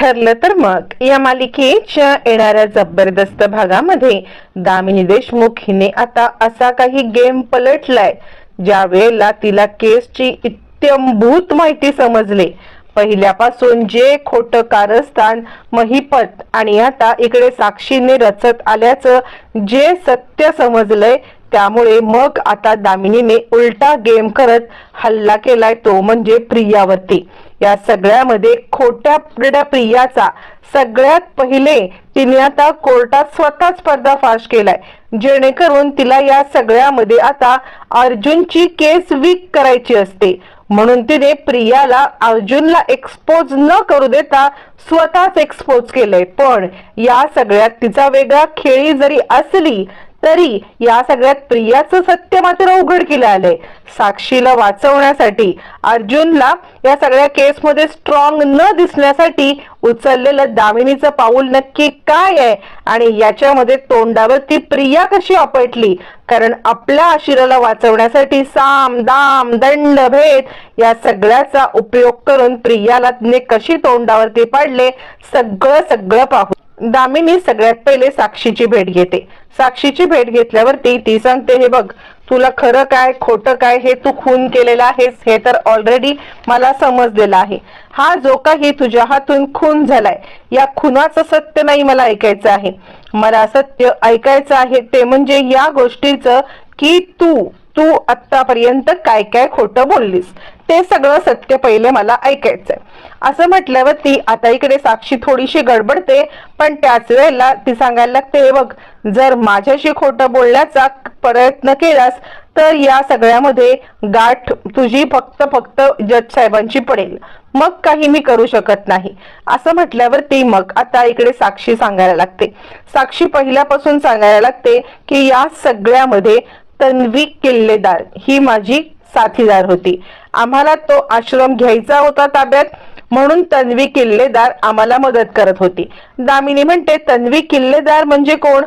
ठरलं तर मग. या मालिकेच्या येणाऱ्या जबरदस्त भागामध्ये दामिनी देशमुख हिने आता असा काही गेम पलटलाय ज्या वेळेला तिला केसची इत्यंभूत माहिती समजली. पहिल्यापासून जे खोट कारस्थान महिपत आणि आता इकडे साक्षीने रचत आल्याचं जे सत्य समजलंय त्यामुळे मग आता दामिनीने उलटा गेम करत हल्ला केलाय तो म्हणजे प्रियावरती या सगळ्यामध्ये खोट्या प्रियाचा सगळ्यात पहिले तिने आता कोर्टात स्वतःच पर्दाफाश केलाय. जेणेकरून तिला या सगळ्यामध्ये आता अर्जुनची केस वीक करायची असते. म्हणून तिने प्रियाला अर्जुनला एक्सपोज न करू देता स्वतःच एक्सपोज केलंय. पण या सगळ्यात तिचा वेगळा खेळी जरी असली तरी या सगळ्यात प्रियाचं सत्य मात्र उघडकीला आलंय. साक्षीला वाचवण्यासाठी अर्जुनला या सगळ्या केसमध्ये स्ट्रॉंग न दिसण्यासाठी उचललेलं दामिनीचं पाऊल नक्की काय आहे? आणि याच्यामध्ये तोंडावर ती प्रिया कशी आपटली? कारण आपल्या आशिराला वाचवण्यासाठी साम दाम दंड भेद या सगळ्याचा उपयोग करून प्रियाला तिने कशी तोंडावरती पाडले? सगळं सगळं पाहू. दामिनी सगळ्यात पहिले साक्षीची भेट घेते. साक्षीची भेट घेतल्यावरती ती सांगते हे बघ तुला खरं काय खोटं काय हे तू खून केलेलं आहेस हे तर ऑलरेडी मला समजलेलं आहे. हा जो काही तुझ्या हातून खून झालाय या खुनाचं सत्य नाही मला ऐकायचं आहे. मला सत्य ऐकायचं आहे ते म्हणजे या गोष्टीचं की तू तू आतापर्यंत काय काय खोटं बोललीस ते सगळं सत्य पहिले मला ऐकायचंय. असं म्हटल्यावर ती आता इकडे साक्षी थोडीशी गडबडते पण त्याच वेळेला ती सांगायला लागते "हे बघ जर माझ्याशी खोटं बोलण्याचा प्रयत्न केलास तर या सगळ्यामध्ये गाठ तुझी फक्त फक्त जज साहेबांची पडेल. मग काही मी करू शकत नाही. असं म्हटल्यावर ती मग आता इकडे साक्षी सांगायला लागते. साक्षी पहिल्यापासून सांगायला लागते की या सगळ्यामध्ये तन्वी किल्लेदार ही माझी साथीदार होती. आम्हाला तो आश्रम घ्यायचा होता ताब्यात. म्हणून तन्वी किल्लेदार आम्हाला मदत करत होती. दामिनी म्हणते तन्वी किल्लेदार म्हणजे कोण?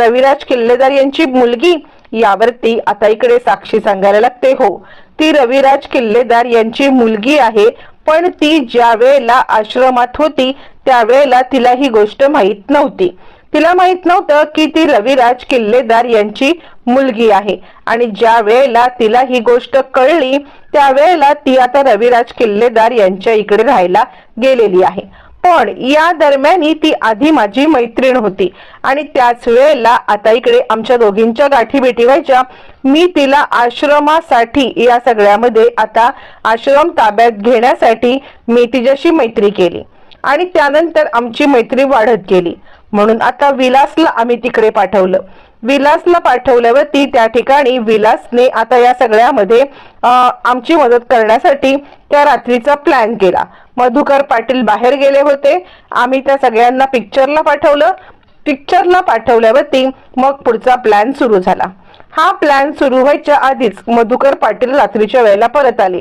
रविराज किल्लेदार यांची मुलगी? यावरती आता इकडे साक्षी सांगायला लागते हो. ती रविराज किल्लेदार यांची मुलगी आहे पण ती ज्या वेळेला आश्रमात होती त्यावेळेला तिला ही गोष्ट माहीत नव्हती. तिला माहीत नव्हतं की ती रविराज किल्लेदार यांची मुलगी आहे. आणि ज्या वेळेला तिला ही गोष्ट कळली त्यावेळेला ती आता रविराज किल्लेदार यांच्या इकडे राहायला गेलेली आहे. पण या दरम्यान ती आधी माझी मैत्रीण होती. आणि त्याच वेळेला आता इकडे आमच्या दोघींच्या गाठी भेटी व्हायच्या. मी तिला आश्रमासाठी या सगळ्यामध्ये आता आश्रम ताब्यात घेण्यासाठी मी तिच्याशी मैत्री केली. आणि त्यानंतर आमची मैत्री वाढत गेली. म्हणून आता विलासला आम्ही तिकडे पाठवलं. विलासला पाठवल्यावर ती त्या ठिकाणी विलासने आता या सगळ्यामध्ये आमची मदत करण्यासाठी त्या रात्रीचा प्लॅन केला. मधुकर पाटील बाहेर गेले होते. आम्ही त्या सगळ्यांना पिक्चरला पाठवलं. पिक्चरला पाठवल्यावरती मग पुढचा प्लॅन सुरू झाला. हा प्लॅन सुरू व्हायच्या आधीच मधुकर पाटील रात्रीच्या वेळेला परत आले.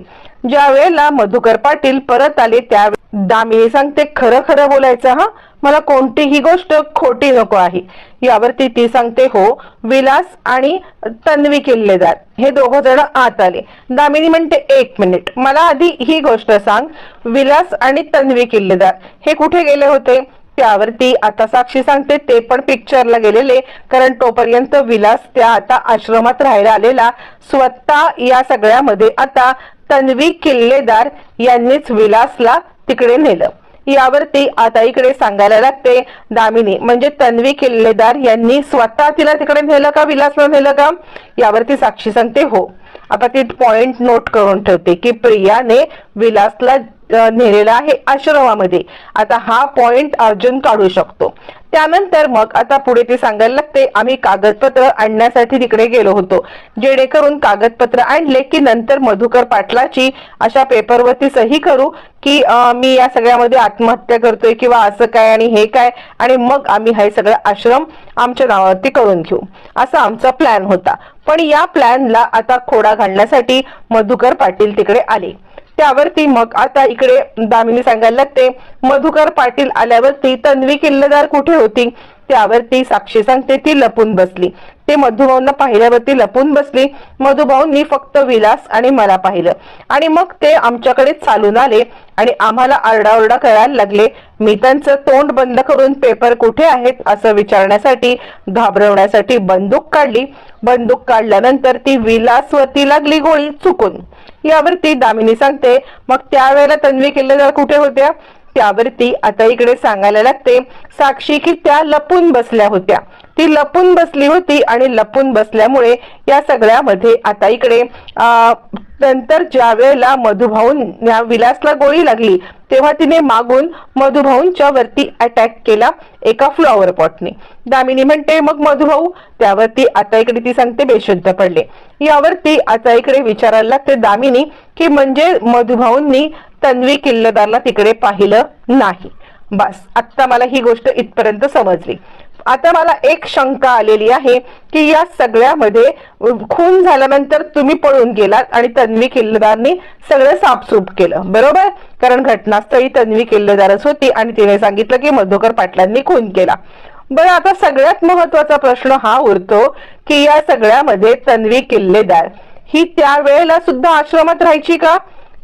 ज्या वेळेला मधुकर पाटील परत आले त्या दामिनी सांगते खरं खरं बोलायचं हा? मला कोणतीही गोष्ट खोटी नको आहे. यावरती ती सांगते हो विलास आणि तन्वी किल्लेदार. हे दोघ जण आत आले. दामिनी म्हणते एक मिनिट. मला आधी ही गोष्ट सांग विलास आणि तन्वी किल्लेदार. हे कुठे गेले होते? त्यावरती आता साक्षी सांगते ते पण पिक्चरला गेलेले. कारण तोपर्यंत विलास त्या आता आश्रमात राहायला आलेला. स्वतः या सगळ्यामध्ये आता तन्वी किल्लेदार यांनीच विलासला तिकडे नेलं. यावरती आता इकडे सांगायला लागते दामिनी म्हणजे तन्वी किल्लेदार यांनी स्वतः तिला तिकडे नेलं का विलासला नेलं का? यावरती साक्षी सांगते हो. आता ती पॉइंट नोट करून ठेवते की प्रियाने विलासला नेलेला आहे आश्रमामध्ये. आता हा पॉइंट अर्जुन काढू शकतो. त्यानंतर मग आता पुढे ते सांगायला लागते आम्ही कागदपत्र आणण्यासाठी तिकडे गेलो होतो. जेणेकरून कागदपत्र आणले की नंतर मधुकर पाटलाची अशा पेपरवरती सही करू की मी या सगळ्यामध्ये आत्महत्या करतोय किंवा असं काय आणि हे काय आणि मग आम्ही हे सगळं आश्रम आमच्या नावावरती करून घेऊ. असा आमचा प्लॅन होता. पण या प्लॅनला आता खोडा घालण्यासाठी मधुकर पाटील तिकडे आले. त्यावरती मग आता इकडे दामिनी सांगायला लागते. मधुकर पाटील आल्यावरती तन्वी किल्लेदार कुठे होती? त्यावरती साक्षी सांगते ती लपून बसली. ते मधुभाऊंना पाहिल्यावरती लपून बसली. मधुभाऊंनी फक्त विलास आणि मला पाहिलं. आणि मग ते आमच्याकडे चालून आले आणि आम्हाला आरडाओरडा करायला लागले. मी त्यांचं तोंड बंद करून पेपर कुठे आहेत असं विचारण्यासाठी घाबरवण्यासाठी बंदूक काढली. बंदूक काढल्यानंतर ती विलासवरती लागली गोळी चुकून. यावरती दामिनी सांगते मग त्यावेळेला तन्वी किल्लेदार कुठे होत्या? त्यावरती आता इकडे सांगायला लागते साक्षी की त्या लपून बसल्या होत्या. ती लपून बसली होती आणि लपून बसल्यामुळे या सगळ्यामध्ये आता इकडे नंतर ज्या वेळेला मधुभाऊन या विलासला गोळी लागली तेव्हा तिने मागून मधुभाऊंच्या वरती अटॅक केला एका फ्लॉवर पॉटने दामिनी म्हणते मग मधुभाऊ त्यावरती आता इकडे ती सांगते बेशुद्ध पडले. यावरती आता इकडे विचारायला लागते दामिनी की म्हणजे मधुभाऊंनी तन्वी किल्लदारला तिकडे पाहिलं नाही. बस आता मला ही गोष्ट इथपर्यंत समजली. आता मला एक शंका आलेली आहे की या सगळ्यामध्ये खून झाल्यानंतर तुम्ही पळून गेलात आणि तन्वी किल्लेदारनी सगळं साफसूप केलं. बरोबर? कारण घटनास्थळी तन्वी किल्लेदारच होती आणि तिने सांगितलं की मधुकर पाटलांनी खून केला. बरं आता सगळ्यात महत्त्वाचा प्रश्न हा उरतो की या सगळ्यामध्ये तन्वी किल्लेदार ही त्या वेळेला सुद्धा आश्रमात राहायची का?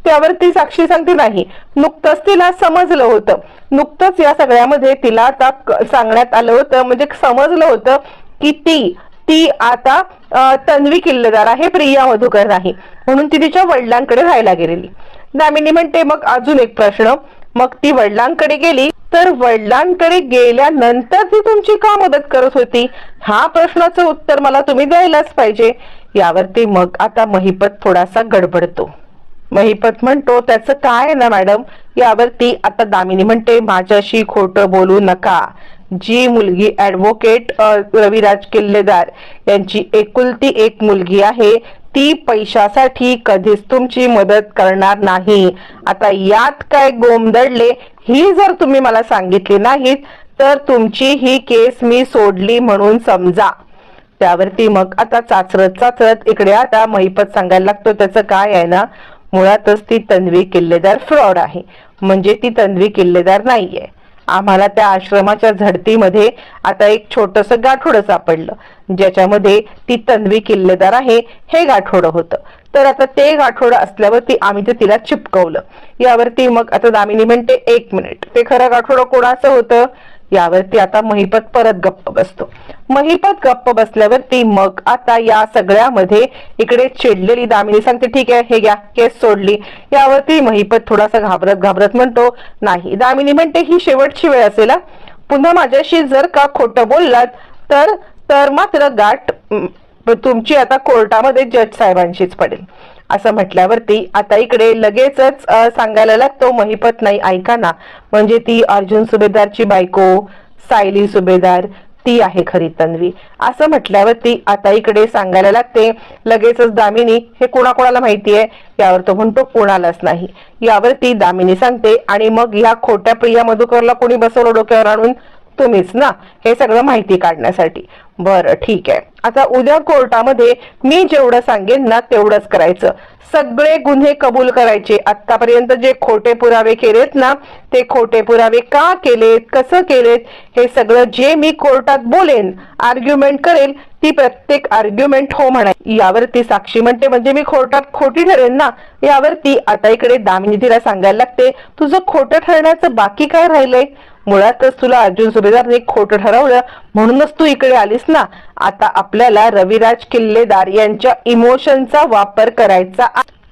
त्यावर ती साक्षी सांगते नाही. नुकतंच तिला समजलं होतं. नुकतंच या सगळ्यामध्ये तिला आता सांगण्यात आलं होतं. म्हणजे समजलं होतं की ती ती आता तन्वी किल्लेदार आहे प्रिया मधुकर नाही. म्हणून ती तिच्या वडिलांकडे राहायला गेलेली. दामिनी म्हणते मग अजून एक प्रश्न. मग ती वडिलांकडे गेली तर वडिलांकडे गेल्यानंतर ती तुमची का मदत करत होती? हा प्रश्नाचं उत्तर मला तुम्ही द्यायलाच पाहिजे. यावरती मग आता महिपत थोडासा गडबडतो. महिपत म्हणतो त्याचं काय आहे ना मॅडम? यावरती आता दामिनी म्हणते माझ्याशी खोटं बोलू नका. जी मुलगी ऍडव्होकेट रविराज किल्लेदार यांची एकुलती एक मुलगी आहे ती पैशासाठी कधीच तुमची मदत करणार नाही. आता यात काय गोमदडले ही जर तुम्ही मला सांगितली नाहीत तर तुमची ही केस मी सोडली म्हणून समजा. त्यावरती मग आता चाचरत चाचरत इकडे आता महिपत सांगायला लागतो त्याचं काय आहे ना? मुळातच ती तन्वी किल्लेदार फ्रॉड आहे. म्हणजे ती तन्वी किल्लेदार नाहीये. आम्हाला त्या आश्रमाच्या झडतीमध्ये आता एक छोटस गाठोडं सापडलं. ज्याच्यामध्ये ती तन्वी किल्लेदार आहे हे गाठोडं होतं. तर आता ते गाठोडं असल्यावरती आम्ही ते तिला चिपकवलं. यावरती मग आता दामिनी म्हणते एक मिनिट. ते खरं गाठोडं कोणाचं होतं? यावरती आता महिपत परत गप्प बसतो. महिपत गप्प बसल्यावरती मग आता या सगळ्यामध्ये इकडे चिडलेली दामिनी सांगते ठीक आहे हे घ्या केस सोडली. यावरती महिपत थोडासा घाबरत घाबरत म्हणतो नाही. दामिनी म्हणते ही शेवटची वेळ असेल पुन्हा माझ्याशी जर का खोटं बोललात तर तर मात्र गाठ तुमची आता कोर्टामध्ये जज साहेबांशीच पडेल. असं म्हटल्यावरती आता इकडे लगेचच सांगायला लागतो महिपत नाही ऐकाना. म्हणजे ती अर्जुन सुभेदारची बायको सायली सुभेदार ती आहे खरी तन्वी. असं म्हटल्यावरती आता इकडे सांगायला लागते लगेचच दामिनी हे कोणाकोणाला माहिती आहे यावर तो म्हणतो कोणालाच नाही. यावरती दामिनी सांगते आणि मग या खोट्या प्रिया मधुकरला कोणी बसवलं डोक्यावर आणून? तुम्हीच ना हे सगळं माहिती काढण्यासाठी. बरं ठीक आहे. आता उद्या कोर्टामध्ये मी जेवढं सांगेन ना तेवढंच करायचं. सगळे गुन्हे कबूल करायचे. आतापर्यंत जे खोटे पुरावे केलेत ना ते खोटे पुरावे का केलेत कसं केलेत हे सगळं जे मी कोर्टात बोलेन आर्ग्युमेंट करेल ती प्रत्येक आर्ग्युमेंट हो म्हणाय. यावरती साक्षी म्हणते म्हणजे मी खोटात खोटी ठरेन ना? यावरती आता इकडे दामिनी तिला सांगायला लागते तुझं खोटं ठरण्याचं बाकी काय राहिलंय? मुळातच तुला अर्जुन सुभेदारने खोटं ठरवलं म्हणूनच तू इकडे आलीस ना? आता आपल्याला रविराज किल्लेदार यांच्या इमोशनचा वापर करायचा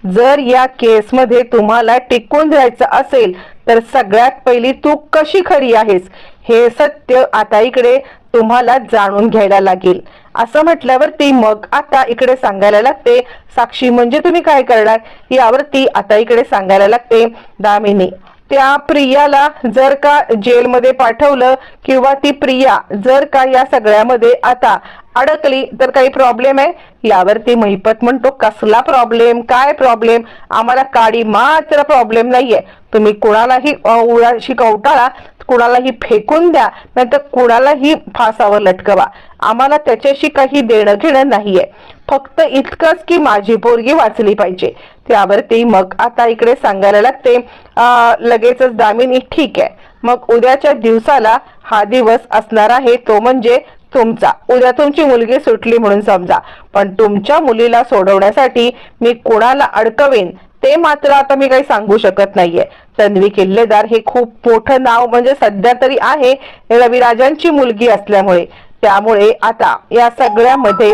जर या केसमध्ये तुम्हाला टिकून राहायचं असेल तर सगळ्यात पहिली तू कशी खरी आहेस? हे सत्य आता इकडे तुम्हाला जाणून घ्यायला लागेल. असं म्हटल्यावरती मग आता इकडे सांगायला लागते साक्षी म्हणजे तुम्ही काय करणार? यावरती आता इकडे सांगायला लागते. दामिनी त्या प्रियाला जर का जेलमध्ये पाठवलं किंवा ती प्रिया जर का या सगळ्यामध्ये आता अडकली तर काही प्रॉब्लेम आहे? यावरती महिपत म्हणतो कसला प्रॉब्लेम काय प्रॉब्लेम आम्हाला काडी मात्र प्रॉब्लेम नाहीये. तुम्ही कुणालाही उडाशी कवटाळा कुणालाही फेकून द्या नाहीतर कुणालाही फासावर लटकवा. आम्हाला त्याच्याशी काही देणं घेणं नाहीये. फक्त इतकंच की माझी पोरगी वाचली पाहिजे. त्यावरती मग आता इकडे सांगायला लागते लगेचच दामिनी ठीक आहे. मग उद्याच्या दिवसाला हा दिवस असणार आहे तो म्हणजे तुमचा. उद्या तुमची मुलगी सुटली म्हणून समजा. पण तुमच्या मुलीला सोडवण्यासाठी मी कोणाला अडकवेन ते मात्र आता मी काही सांगू शकत नाहीये. तन्वी किल्लेदार हे खूप मोठं नाव म्हणजे सध्या तरी आहे रविराजांची मुलगी असल्यामुळे. त्यामुळे आता या सगळ्यामध्ये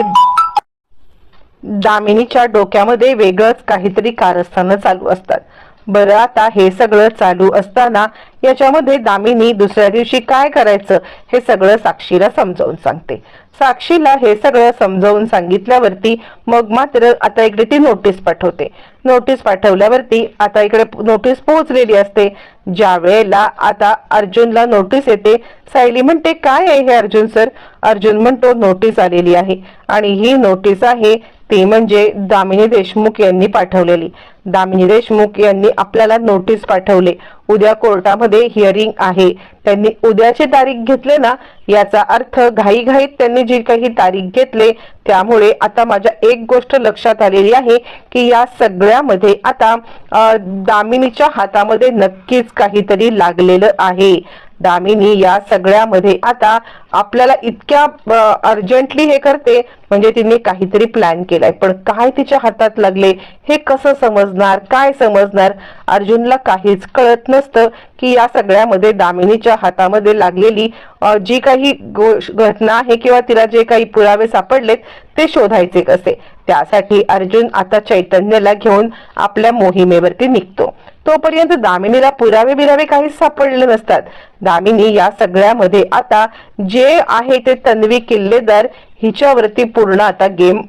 दामिनीच्या डोक्यामध्ये वेगळंच काहीतरी कारस्थानं चालू असतात. बरं आता हे सगळं चालू असताना याच्यामध्ये दामिनी दुसऱ्या दिवशी काय करायचं हे सगळं साक्षीला समजावून सांगते. साक्षीला हे सगळं समजावून सांगितल्यावरती मग मात्र आता इकडे ती नोटीस पाठवते. नोटीस पाठवल्यावरती आता इकडे नोटीस पोहोचलेली असते. ज्या वेळेला आता अर्जुनला नोटीस येते सायली म्हणते काय आहे हे अर्जुन सर अर्जुन म्हणतो नोटीस आलेली आहे. आणि ही नोटीस आहे ती म्हणजे दामिनी देशमुख यांनी पाठवलेली. दामिनी देशमुख यांनी आपल्याला नोटीस पाठवले. उद्या कोर्टामध्ये हिअरिंग आहे. त्यांनी उद्याची तारीख घेतले ना याचा अर्थ घाईघाईत त्यांनी जी काही तारीख घेतले त्यामुळे आता माझ्या एक गोष्ट लक्षात आलेली आहे की या सगळ्यामध्ये आता दामिनीच्या हातामध्ये नक्कीच काहीतरी लागलेलं आहे. दामिनी या सगळ्यामध्ये आता आपल्याला इतक्या अर्जंटली हे करते म्हणजे तिने काहीतरी प्लॅन केलाय. पण काय तिच्या हातात लागले हे कसं समजणार काय समजणार अर्जुनला काहीच कळत नसतं की या सगळ्यामध्ये दामिनीच्या हातामध्ये लागलेली जी काही घटना आहे किंवा तिला जे काही पुरावे सापडलेत ते शोधायचे कसे? त्यासाठी अर्जुन आता चैतन्यला घेऊन आपल्या मोहिमेवरती निघतो. तोपर्यंत दामिनीला पुरावे बिरावे काही सापडले नसतात. दामिनी या सगळ्यामध्ये आता जे आहे ते तन्वी किल्लेदार हिच्यावरती पूर्ण आता गेम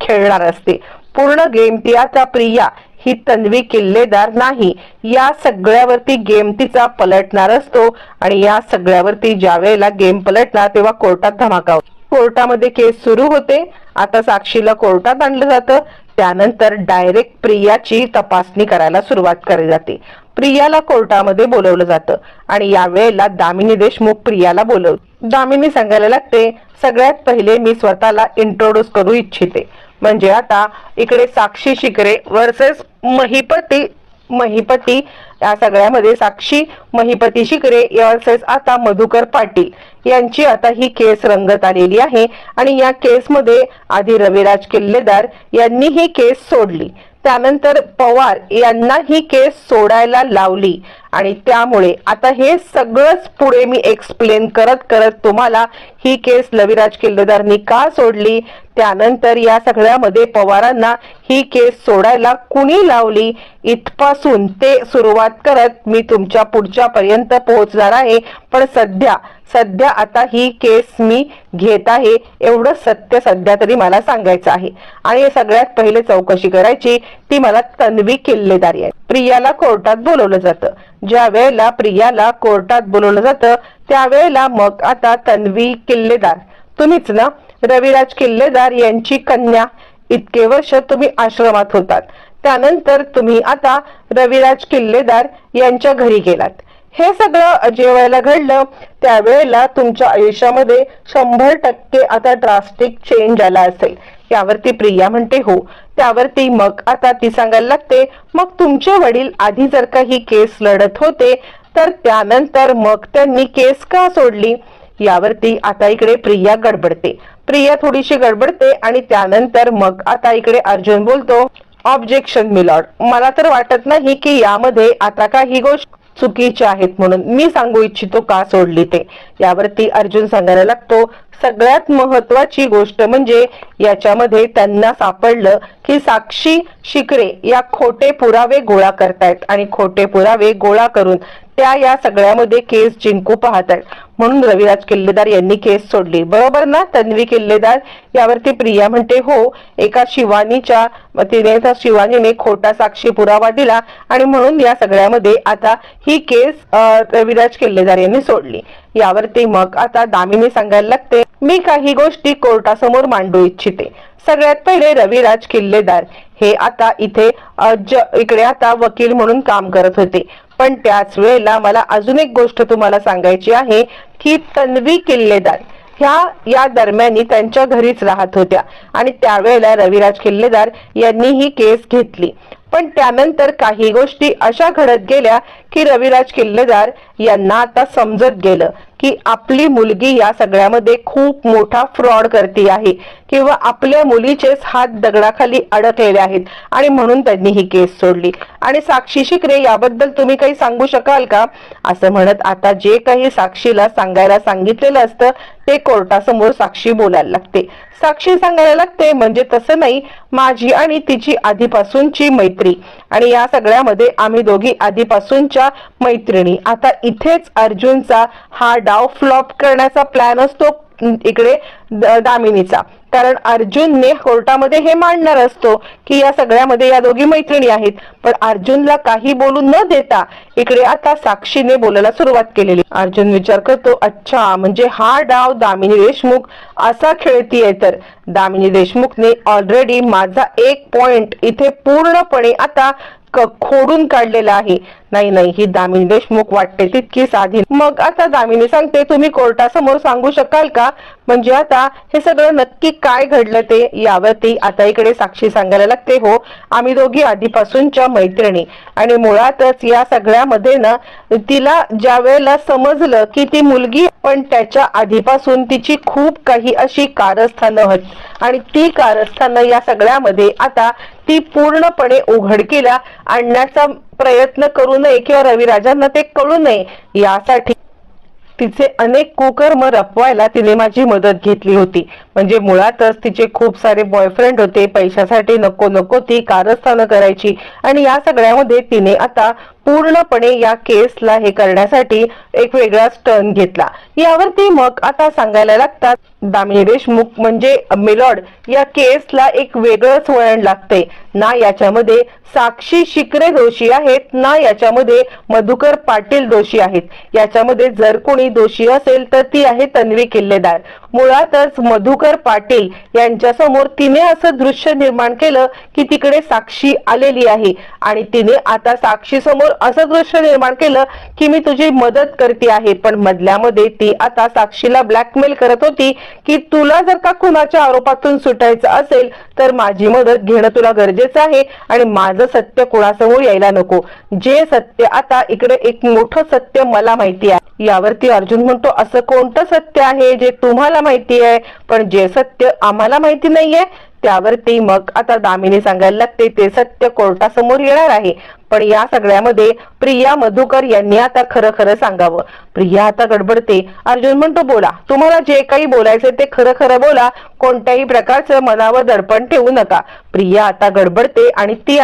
खेळणार असते. पूर्ण गेम ती आता प्रिया ही तन्वी किल्लेदार नाही. या सगळ्यावरती गेम तिचा पलटणार असतो आणि या सगळ्यावरती ज्या वेळेला गेम पलटणार तेव्हा कोर्टात धमाका कोर्टामध्ये केस सुरू होते. आता साक्षीला कोर्टात आणलं जातं. त्यानंतर डायरेक्ट प्रियाची तपासणी करायला सुरुवात केली जाते. प्रियाला कोर्टामध्ये बोलवलं जातं आणि यावेळेला दामिनी देशमुख प्रियाला बोलव दामिनी सांगायला लागते सगळ्यात पहिले मी स्वतःला इंट्रोड्यूस करू इच्छिते. म्हणजे आता इकडे साक्षी शिकरे वर्सेस महिपती महिपती या सगळ्यामध्ये साक्षी महिपती शिकरे वर्सेस आता मधुकर पाटील यांची आता ही केस रंगत आलेली आहे. आणि या केसमध्ये आधी रविराज किल्लेदार यांनी ही केस सोडली. त्यानंतर पवार यांना ही केस सोडायला लावली. आणि त्यामुळे आता हे सगळंच पुढे मी एक्सप्लेन करत करत तुम्हाला ही केस लविराज किल्लेदारनी का सोडली? त्यानंतर या सगळ्यामध्ये पवारांना ही केस सोडायला कुणी लावली? इथपासून ते सुरुवात करत मी तुमच्या पुढच्या पर्यंत पोहोचणार आहे. पण सध्या सध्या आता ही केस मी घेत आहे एवढं सत्य सध्या तरी मला सांगायचं आहे. आणि सगळ्यात पहिले चौकशी करायची ती मला तन्वी किल्लेदारी आहे. प्रियाला कोर्टात बोलवलं जातं. ज्या वेळेला प्रियाला कोर्टात बोलवलं जातं त्यावेळेला मग आता तन्वी किल्लेदार. तुम्हीच ना? रविराज किल्लेदार यांची कन्या. इतके वर्ष तुम्ही आश्रमात होतात. त्यानंतर तुम्ही आता रविराज किल्लेदार यांच्या घरी गेलात. हे सगळं जेवायला घडलं त्यावेळेला तुमच्या आयुष्यामध्ये शंभर टक्के आता ड्रास्टिक चेंज आला असेल. यावरती प्रिया म्हणते हो. त्यावरती मग आता ती सांगायला लागते मग तुमचे वडील आधी जर का ही केस लढत होते तर त्यानंतर मग त्यांनी केस का सोडली? यावरती आता इकडे प्रिया गडबडते. प्रिया थोडीशी गडबडते आणि त्यानंतर मग आता इकडे अर्जुन बोलतो ऑब्जेक्शन मिलॉर्ड मला तर वाटत नाही की यामध्ये आता काही गोष्ट चुकीचे आहेत म्हणून मी सांगू इच्छितो का सोडली ते. यावरती अर्जुन सांगायला लागतो सगळ्यात महत्वाची गोष्ट म्हणजे याच्यामध्ये त्यांना सापडलं की साक्षी शिकरे या खोटे पुरावे गोळा करतायत. आणि खोटे पुरावे गोळा करून त्या या सगळ्यामध्ये केस जिंकू पाहतायत. म्हणून रविराज किल्लेदार यांनी केस सोडली. बरोबर ना? तन्वी किल्लेदार? यावरती प्रिया म्हणते हो एका शिवानीच्या तिने शिवानीने खोटा साक्षी पुरावा दिला आणि म्हणून या सगळ्यामध्ये आता ही केस रविराज किल्लेदार यांनी सोडली. यावरती मग आता दामिनी सांगायला लागते मी काही गोष्टी कोर्टासमोर मांडू इच्छिते. सगळ्यात पहिले रविराज किल्लेदार. हे आता इथे इकडे आता वकील म्हणून काम करत होते. पण त्याच वेळेला मला अजून एक गोष्ट तुम्हाला सांगायची आहे की तन्वी किल्लेदार. ह्या या दरम्यान त्यांच्या घरीच राहत होत्या. आणि त्यावेळेला रविराज किल्लेदार यांनी ही केस घेतली. पण त्यानंतर काही गोष्टी अशा घडत गेल्या की रविराज किल्लेदार यांना आता समजत गेलं. की आपली मुलगी या सगळ्यामध्ये खूप मोठा फ्रॉड करते आहे. किंवा आपल्या मुलीचेच हात दगडाखाली अडकलेले आहेत. आणि म्हणून त्यांनी ही केस सोडली. आणि साक्षी शिकरे याबद्दल तुम्ही काही सांगू शकाल का? असं म्हणत आता जे काही साक्षीला सांगायला सांगितलेलं असतं ते कोर्टासमोर साक्षी बोलायला लागते. साक्षी सांगायला लागते म्हणजे तसं नाही माझी आणि तिची आधीपासूनची मैत्री. आणि या सगळ्यामध्ये आम्ही दोघी आधीपासूनच्या मैत्रिणी. आता इथेच अर्जुनचा हा डाव फ्लॉप करण्याचा प्लॅन असतो इकडे दामिनीचा. कारण अर्जुनने कोर्टामध्ये हे मांडणार असतो की या सगळ्यामध्ये या दोघी मैत्रिणी आहेत. पण अर्जुनला काही बोलू न देता इकडे आता साक्षीने बोलायला सुरुवात केलेली. अर्जुन विचार करतो अच्छा म्हणजे हा डाव दामिनी देशमुख असा खेळतीये तर. दामिनी देशमुखने ऑलरेडी माझा एक पॉइंट इथे पूर्णपणे आता खोडून काढलेला आहे. नाही नाही ही दामिनी देशमुख वाटते तितकी साधी मग आता दामिनी सांगते तुम्ही कोर्टासमोर सांगू शकाल का? म्हणजे आता हे सगळं नक्की काय घडलं ते? यावरती आता इकडे साक्षी सांगायला लागते हो. आम्ही दोघी आधीपासूनच्या मैत्रिणी आणि मुळातच या सगळ्यामध्ये ना तिला ज्या वेळेला समजलं की ती मुलगी पण त्याच्या आधीपासून तिची खूप काही अशी कारस्थानं आहेत. आणि ती कारस्थानं या सगळ्यामध्ये आता ती पूर्णपणे उघडकीला आणण्याचा प्रयत्न करू नये किंवा रविराजांना ते कळू नये यासाठी तिचे अनेक कुकर्म रपवायला तिने माझी मदत घेतली होती. म्हणजे मुळातच तिचे खूप सारे बॉयफ्रेंड होते पैशासाठी नको नको ती कारस्थानं करायची. आणि या सगळ्यामध्ये तिने आता पूर्णपणे या केसला हे करण्यासाठी एक वेगळाच टर्न घेतला. यावरती मग आता सांगायला लागतात दामिनी देशमुख म्हणजे मेलॉड या केसला एक वेगळंच वळण लागते. ना याच्यामध्ये साक्षी शिकरे दोषी आहेत ना याच्यामध्ये मधुकर पाटील दोषी आहेत. याच्यामध्ये जर कोणी दोषी असेल तर ती आहे तन्वी किल्लेदार. मुळातच मधुकर पाटील यांच्या समोर तिने असं दृश्य निर्माण केलं की तिकडे साक्षी आलेली आहे. आणि तिने आता साक्षी समोर असं दृश्य निर्माण केलं की मी तुझी मदत करते आहे. पण मधल्यामध्ये ती आता साक्षीला ब्लॅकमेल करत होती की तुला जर का कुणाच्या आरोपातून सुटायचं असेल तर माझी मदत घेणं तुला गरजेचं आहे आणि माझं सत्य कोणासमोर यायला नको. जे सत्य आता इकडे एक मोठं सत्य मला माहिती आहे. यावरती अर्जुन म्हणतो असं कोणतं सत्य आहे जे तुम्हाला माहिती आहे? पण जे सत्य आम्हाला माहिती नाहीये त्यावरती मग आता दामिनी सांगायला लागते ते सत्य कोर्टासमोर येणार आहे. पण या सगळ्यामध्ये प्रिया मधुकर यांनी आता खरं खरं सांगावं. प्रिया आता गडबडते. अर्जुन म्हणतो बोला तुम्हाला जे काही बोलायचं ते खरं खरं बोला. कोणत्याही प्रकारचं मनावर दडपण ठेवू नका. प्रिया आता गडबडते आणि ती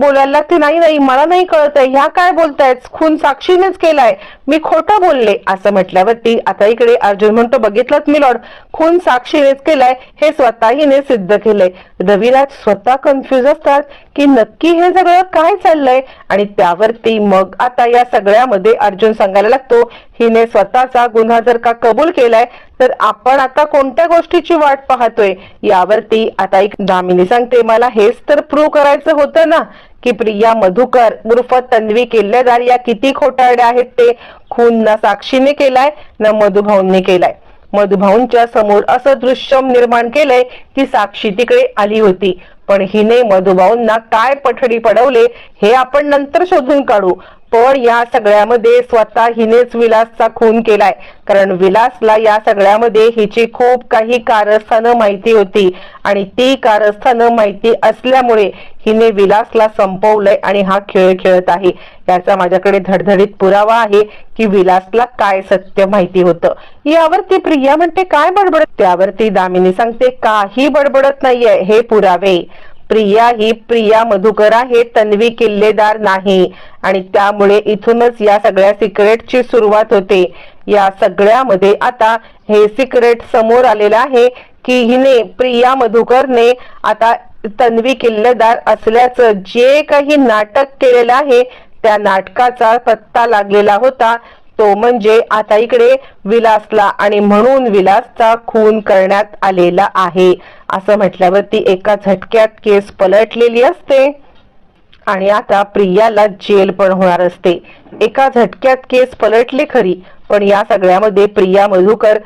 बोलायला लागते. नाही नाही मला नाही कळत आहे ह्या काय बोलतायत? खून साक्षीनेच केलाय. मी खोटं बोलले असं म्हटल्यावरती आता इकडे अर्जुन म्हणतो बघितलंच मी लॉर्ड. खून साक्षीनेच केलाय. हे स्वतःहीने सिद्ध केलंय. रविराज स्वतः कन्फ्युज असतात. की नक्की हे सगळं काय चाललंय? आणि त्यावरती मग आता या सगळ्यामध्ये अर्जुन सांगायला लागतो हिने स्वतःचा गुन्हा जर का कबूल केलाय तर आपण आता कोणत्या गोष्टीची वाट पाहतोय? यावरती आता एक दामिनी सांगते मला हेच तर प्रूव्ह करायचं होतं ना की प्रिया मधुकर उर्फ तन्वी किल्लेदार या किती खोटारड्या आहेत ते खून ना साक्षीने केलाय ना मधुभाऊंनी केलाय. मधुभाऊंच्या समोर असं दृश्य निर्माण केलंय की साक्षी तिकडे आली होती. पण हिने मधुभाऊंना काय पठडी पडवले हे आपण नंतर शोधून काढू. पण या सगळ्यामध्ये स्वतः हिनेच विलासचा खून केलाय. कारण विलासला या सगळ्यामध्ये हिची खूप काही कारस्थानं माहिती होती. आणि ती कारस्थानं माहिती असल्यामुळे हिने विलासला संपवलंय आणि हा खेळ खेळत आहे. याचा माझ्याकडे धडधडीत पुरावा आहे की विलासला काय सत्य माहिती होतं. यावरती प्रिया म्हणते काय बडबडत? त्यावरती दामिनी सांगते काही बडबडत नाहीये हे पुरावे. प्रिया ही प्रिया मधुकर आहे तन्वी किल्लेदार नाही. आणि त्यामुळे इथूनच या सगळ्या सिक्रेटची सुरुवात होते. या सगळ्यामध्ये आता हे सिक्रेट समोर आलेलं आहे की हिने प्रिया मधुकरने आता तन्वी किल्लेदार असल्याचं जे काही नाटक केलेलं आहे त्या नाटकाचा पत्ता लागलेला होता. तो म्हणजे आता इकडे विलासला आणि म्हणून विलासचा खून करण्यात आलेला आहे. असं म्हटल्यावरती एका झटक्यात केस पलटलेली असते. आणि आता प्रियाला जेल पण होणार असते. एका झटक्यात केस पलटले खरी पण या सगळ्यामध्ये प्रिया मधुकर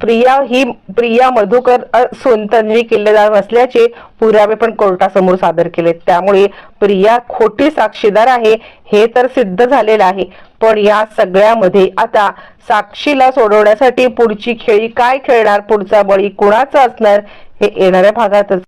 प्रिया ही प्रिया मधुकर सोनतन्वी किल्लेदार नसल्याचे पुरावे पण कोर्टासमोर सादर केले त्यामुळे प्रिया खोटी साक्षीदार आहे हे तर सिद्ध झालेलं आहे. पण या सगळ्यामध्ये आता साक्षीला सोडवण्यासाठी पुढची खेळी काय खेळणार पुढचा बळी कुणाचा असणार हे येणाऱ्या भागातच.